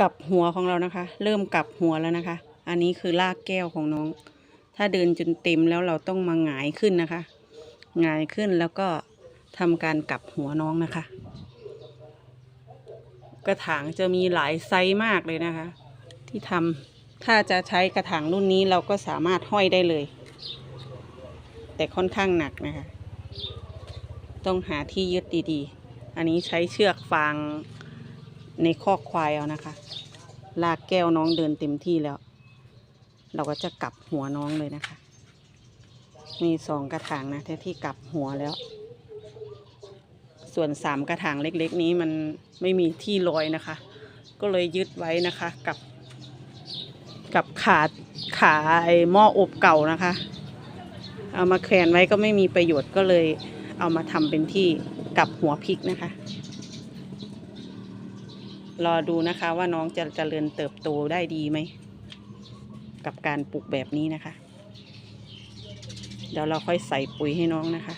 กลับหัวของเรานะคะ เริ่มกลับหัวแล้วนะคะ อันนี้คือลากแก้วของน้อง ถ้าเดินจนเต็มแล้วเราต้องมาหงายขึ้นนะคะหงายขึ้นแล้วก็ทำการกลับหัวน้องนะคะ กระถางจะมีหลายไซส์มากเลยนะคะ ที่ทำถ้าจะใช้กระถางรุ่นนี้เราก็สามารถห้อยได้เลย แต่ค่อนข้างหนักนะคะ ต้องหาที่ยึดดีๆ อันนี้ใช้เชือกฟาง ในคอกควายเอานะคะ ลากแก้วน้องเดินเต็มที่แล้ว เราก็จะกลับหัวน้องเลยนะคะ มีสองกระถางนะที่กลับหัวแล้ว ส่วนสามกระถางเล็กๆ นี้มันไม่มีที่ลอยนะคะ ก็เลยยึดไว้นะคะกับกับขาขาไอหม้ออบเก่านะคะ เอามาแขวนไว้ก็ไม่มีประโยชน์ก็เลยเอามาทำเป็นที่กับหัวพริกนะคะ รอดูนะคะว่าน้องจะเจริญเติบโตได้ดีไหม กับการปลูกแบบนี้นะคะ เดี๋ยวเราค่อยใส่ปุ๋ยให้น้องนะคะ